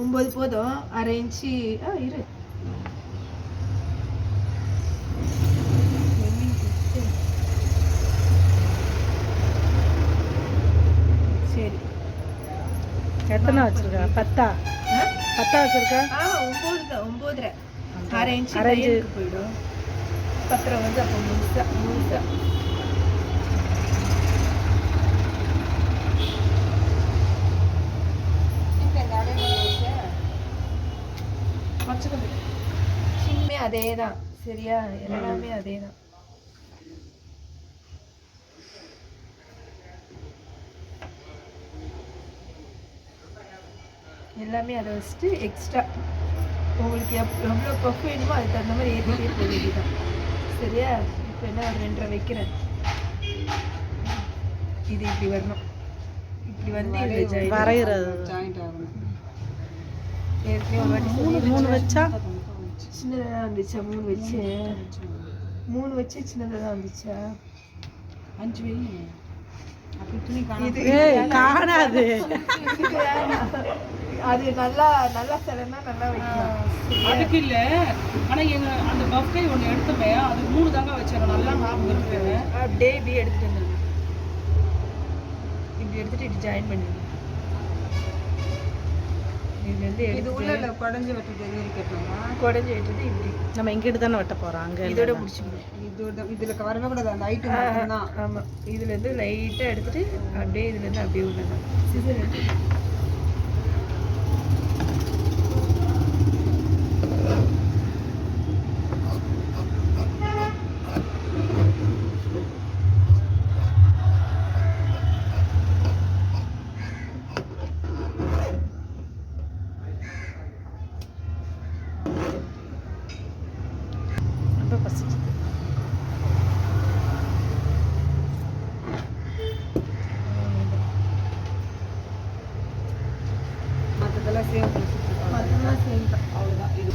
ஒம்பது போதும். அரை இன்ச்சு ஆ இரு. சரி. எத்தனை வச்சிருக்கா? பத்தா? பத்தா வச்சிருக்கா? ஆ ஒம்பது தான் ஒம்போதரை அரை இன்ச்சு அரை இன்ச்சு. போயிடும். பத்திரம் வந்து அப்போ முழுசா முழுசா. சின்னமே அதே தான் சரியா? எல்லாமே அதே தான் எல்லாமே அதை வச்சுட்டு எக்ஸ்ட்ரா உங்களுக்கு எப் எவ்வளோ பஃப் வேணுமோ அதுக்கு தகுந்த மாதிரி ஏற்றிட்டே போக வேண்டியதான் சரியா? இப்போ என்ன ஒரு ரெண்டரை வைக்கிறேன். இது இப்படி வரணும். இப்படி வந்து வரைகிறது. ஒரு வாட்டி மூணு சொல்லி மூணு வச்சா? சின்னதாக வந்துச்சா மூணு வச்சு. மூணு வச்சு சின்னதாக தான் வந்துச்சா அஞ்சு வை. அப்படி துணி இது ஏய் காணாது. அது நல்லா நல்லா சிலனா நல்லா வைக்கலாம்? அதுக்கு இல்ல. ஆனா எங்க அந்த பஃபே ஒண்ணு எடுத்தோமே அது மூணு தாங்க வச்சாங்க நல்லா ஞாபகம் இருக்கு அப்படியே இப்படி எடுத்துட்டு வந்துடுங்க இப்படி எடுத்துட்டு இப்படி ஜாயின் பண்ணிடுங்க இது வந்து இது உள்ள குடஞ்சு வெட்டுறது எது இருக்கட்டுமா குடஞ்சி விட்டுட்டு இப்படி. நம்ம இங்கிட்டு தானே வெட்ட அங்க இதோட. முடிச்சுக்கணும் இது இதுல வரவே கூடாது அந்த ஐட்டம் மட்டும்தான். ஆமாம் இதுலேருந்து லைட்டாக எடுத்துட்டு அப்படியே இதுலேருந்து அப்படியே சிசர் ரொம்ப பசிக்குது. மற்றதெல்லாம் பண்ணி மற்றதெல்லாம் சேம் தான் அவ்வளோதான் இது